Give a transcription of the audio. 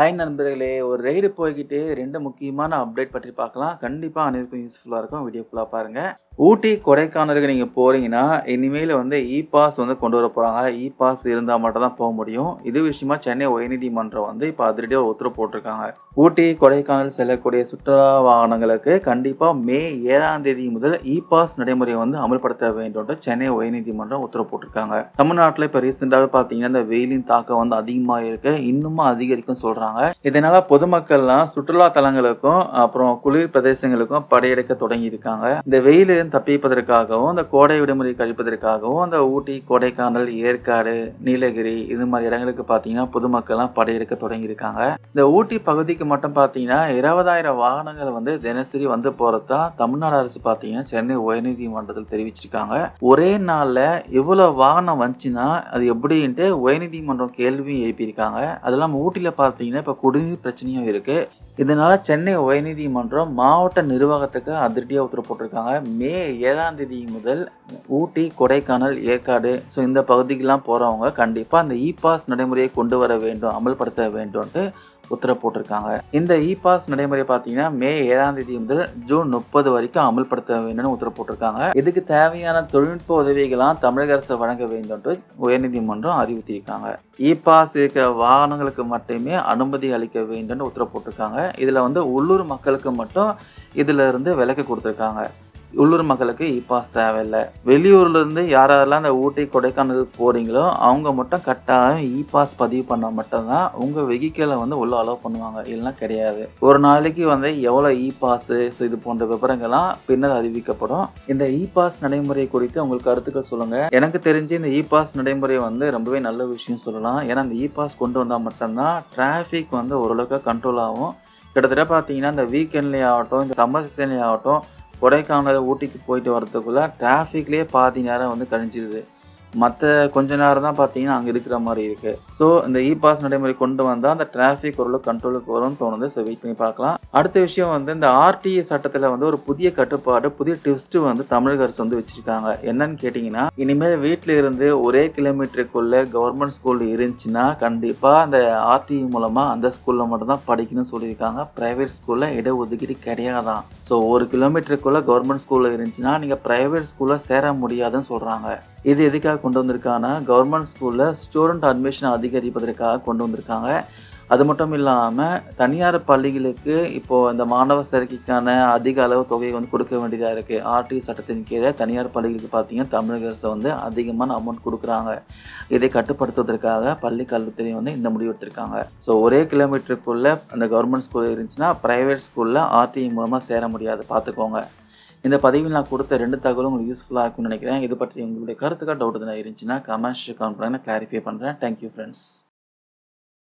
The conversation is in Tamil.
ஹாய் நண்பர்களே. ஒரு ரைடு போய்கிட்டு ரெண்டு முக்கியமான அப்டேட் பற்றி பார்க்கலாம். கண்டிப்பாக அனைவருக்கும் யூஸ்ஃபுல்லாக இருக்கும். வீடியோ ஃபுல்லாக பாருங்கள் ஊட்டி கொடைக்கானலுக்கு நீங்கள் போகிறீங்கன்னா இனிமேல் வந்து இ பாஸ் வந்து கொண்டு வர போகிறாங்க இ பாஸ் இருந்தால் மட்டும் தான் போக முடியும். இது விஷயமா சென்னை உயர்நீதிமன்றம் வந்து இப்போ அதிரடியாக உத்தரவு போட்டிருக்காங்க. ஊட்டி கொடைக்கானல் செல்லக்கூடிய சுற்றுலா வாகனங்களுக்கு கண்டிப்பாக மே ஏழாம் தேதி முதல் இ பாஸ் நடைமுறையை வந்து அமல்படுத்த வேண்டும் சென்னை உயர்நீதிமன்றம் உத்தரவு போட்டிருக்காங்க. தமிழ்நாட்டில் இப்போ ரீசெண்டாகவே பார்த்தீங்கன்னா இந்த வெயிலின் தாக்கம் வந்து அதிகமாக இருக்கு. இன்னுமும் அதிகரிக்கும் சொல்கிறாங்க இதனால் பொதுமக்கள்லாம் சுற்றுலா தலங்களுக்கும் அப்புறம் குளிர் பிரதேசங்களுக்கும் படையெடுக்க தொடங்கியிருக்காங்க. இந்த வெயிலிருந்து தப்பிப்பதற்காகவும் இந்த கோடை விடுமுறை கழிப்பதற்காகவும் அந்த ஊட்டி கொடைக்கானல் ஏற்காடு நீலகிரி இது மாதிரி இடங்களுக்கு பார்த்தீங்கன்னா பொதுமக்கள்லாம் படையெடுக்க தொடங்கியிருக்காங்க. இந்த ஊட்டி பகுதிக்கு மட்டும் பார்த்தீங்கன்னா இருபதாயிரம் வாகனங்கள் வந்து தினசரி வந்து போகிறதா தமிழ்நாடு அரசு பார்த்தீங்கன்னா சென்னை உயர்நீதிமன்றத்தில் தெரிவிச்சிருக்காங்க. ஒரே நாளில் இவ்வளோ வாகனம் வந்துச்சுன்னா அது எப்படின்ட்டு உயர்நீதிமன்றம் கேள்வி எழுப்பியிருக்காங்க. அது இல்லாமல் ஊட்டியில் பார்த்தீங்கன்னா இப்போ குடிநீர் பிரச்சனையும் இருக்குது இதனால் சென்னை உயர்நீதிமன்றம் மாவட்ட நிர்வாகத்துக்கு அதிரடியாக உத்தரவு போட்டிருக்காங்க. மே ஏழாம் தேதி முதல் ஊட்டி கொடைக்கானல் ஏற்காடு ஸோ இந்த பகுதிக்கெல்லாம் போகிறவங்க கண்டிப்பாக அந்த இ பாஸ் நடைமுறையை கொண்டு வர வேண்டும் அமல்படுத்த வேண்டும்ன்ட்டு உத்தரவு போட்டிருக்காங்க. இந்த இ பாஸ் நடைமுறை பார்த்தீங்கன்னா மே ஏழாம் தேதி முதல் ஜூன் முப்பது வரைக்கும் அமல்படுத்த வேண்டும்னு உத்தரவு போட்டிருக்காங்க. இதுக்கு தேவையான தொழில்நுட்ப உதவிகளாம் தமிழக அரசு வழங்க வேண்டும் உயர்நீதிமன்றம் அறிவுறுத்தியிருக்காங்க. இ பாஸ் இருக்கிற வாகனங்களுக்கு மட்டுமே அனுமதி அளிக்க வேண்டும்னு உத்தரவு போட்டிருக்காங்க. இதில் வந்து உள்ளூர் மக்களுக்கு மட்டும் இதில் இருந்து விலக்கு கொடுத்துருக்காங்க. உள்ளூர் மக்களுக்கு இ பாஸ் தேவையில்லை. வெளியூர்லேருந்து யாரெல்லாம் அந்த ஊட்டி கொடைக்கானல் போகிறீங்களோ அவங்க மட்டும் கட்டாயம் இ பாஸ் பதிவு பண்ணால் மட்டும்தான் உங்கள் வெஹிக்கிளை வந்து உள்ள அலோவ் பண்ணுவாங்க. இல்லைன்னா கிடையாது. ஒரு நாளைக்கு வந்து எவ்வளோ இ பாஸு ஸோ இது போன்ற விவரங்கள்லாம் பின்னர் அறிவிக்கப்படும். இந்த இ பாஸ் நடைமுறை குறித்து உங்களுக்கு கருத்துக்கள் சொல்லுங்கள் எனக்கு தெரிஞ்சு இந்த இ பாஸ் நடைமுறை வந்து ரொம்பவே நல்ல விஷயம் சொல்லலாம். ஏன்னா இந்த இ பாஸ் கொண்டு வந்தால் மட்டும்தான் டிராஃபிக் வந்து ஓரளவுக்கு கண்ட்ரோல் ஆகும். கிட்டத்தட்ட பார்த்தீங்கன்னா இந்த வீக்கெண்ட்லேயே ஆகட்டும் இந்த சம்மர் சீசன்லேயே ஆகட்டும் கொடைக்கானல் ஊட்டிக்கு போயிட்டு வரத்துக்குள்ளே டிராஃபிக்லேயே பாதி நேரம் வந்து கழிஞ்சிருது. மற்ற கொஞ்ச நேரம் தான் பார்த்தீங்கன்னா அங்கே இருக்கிற மாதிரி இருக்குது ஸோ இந்த இ பாஸ் நடைமுறை கொண்டு வந்தால் அந்த டிராஃபிக் ஓரளவு கண்ட்ரோலுக்கு வரும்னு தோணுது. ஸோ வெயிட் பண்ணி பார்க்கலாம். அடுத்த விஷயம் வந்து இந்த ஆர்டிஏ சட்டத்தில் வந்து ஒரு புதிய கட்டுப்பாடு புதிய ட்விஸ்ட்டு வந்து தமிழக அரசு வந்து வச்சுருக்காங்க. என்னன்னு கேட்டிங்கன்னா இனிமேல் வீட்டில் இருந்து ஒரே கிலோமீட்டருக்குள்ளே கவர்மெண்ட் ஸ்கூல் இருந்துச்சுன்னா கண்டிப்பாக அந்த ஆர்டிஇ மூலமாக அந்த ஸ்கூலில் மட்டும்தான் படிக்கணும்னு சொல்லியிருக்காங்க. ப்ரைவேட் ஸ்கூலில் இடஒதுக்கீடு கிடையாதான். ஸோ ஒரு கிலோமீட்டருக்குள்ளே கவர்மெண்ட் ஸ்கூலில் இருந்துச்சுன்னா நீங்கள் ப்ரைவேட் ஸ்கூலில் சேர முடியாதுன்னு சொல்கிறாங்க இது எதுக்காக கொண்டு வந்திருக்காங்கன்னா கவர்மெண்ட் ஸ்கூலில் ஸ்டூடெண்ட் அட்மிஷன் அதிகரிப்பதற்காக கொண்டு வந்திருக்காங்க. அது மட்டும் இல்லாமல் தனியார் பள்ளிகளுக்கு இப்போது இந்த மாணவ சேர்க்கைக்கான அதிக அளவு தொகையை வந்து கொடுக்க வேண்டியதாக இருக்குது ஆர்டி சட்டத்தின் கீழே தனியார் பள்ளிகளுக்கு பார்த்தீங்கன்னா தமிழக அரசு வந்து அதிகமான அமௌண்ட் கொடுக்குறாங்க. இதை கட்டுப்படுத்துவதற்காக பள்ளி கல்வித்துறை வந்து இந்த முடிவு எடுத்திருக்காங்க. ஸோ ஒரே கிலோமீட்டருக்குள்ளே அந்த கவர்மெண்ட் ஸ்கூல் இருந்துச்சுன்னா ப்ரைவேட் ஸ்கூலில் ஆர்டி மூலமாக சேர முடியாது. பார்த்துக்கோங்க இந்த பதிவில் நான் கொடுத்த ரெண்டு தகவலும் உங்களுக்கு யூஸ்ஃபுல்லாக இருக்கும்னு நினைக்கிறேன். இது பற்றி உங்களுடைய கருத்துக்காக டவுட் எதுனா இருந்துச்சுன்னா கமெண்ட்ஸ் கமெண்ட் பண்ணுறேன் கிளாரிஃபை பண்ணுறேன் தேங்க்யூ ஃப்ரெண்ட்ஸ்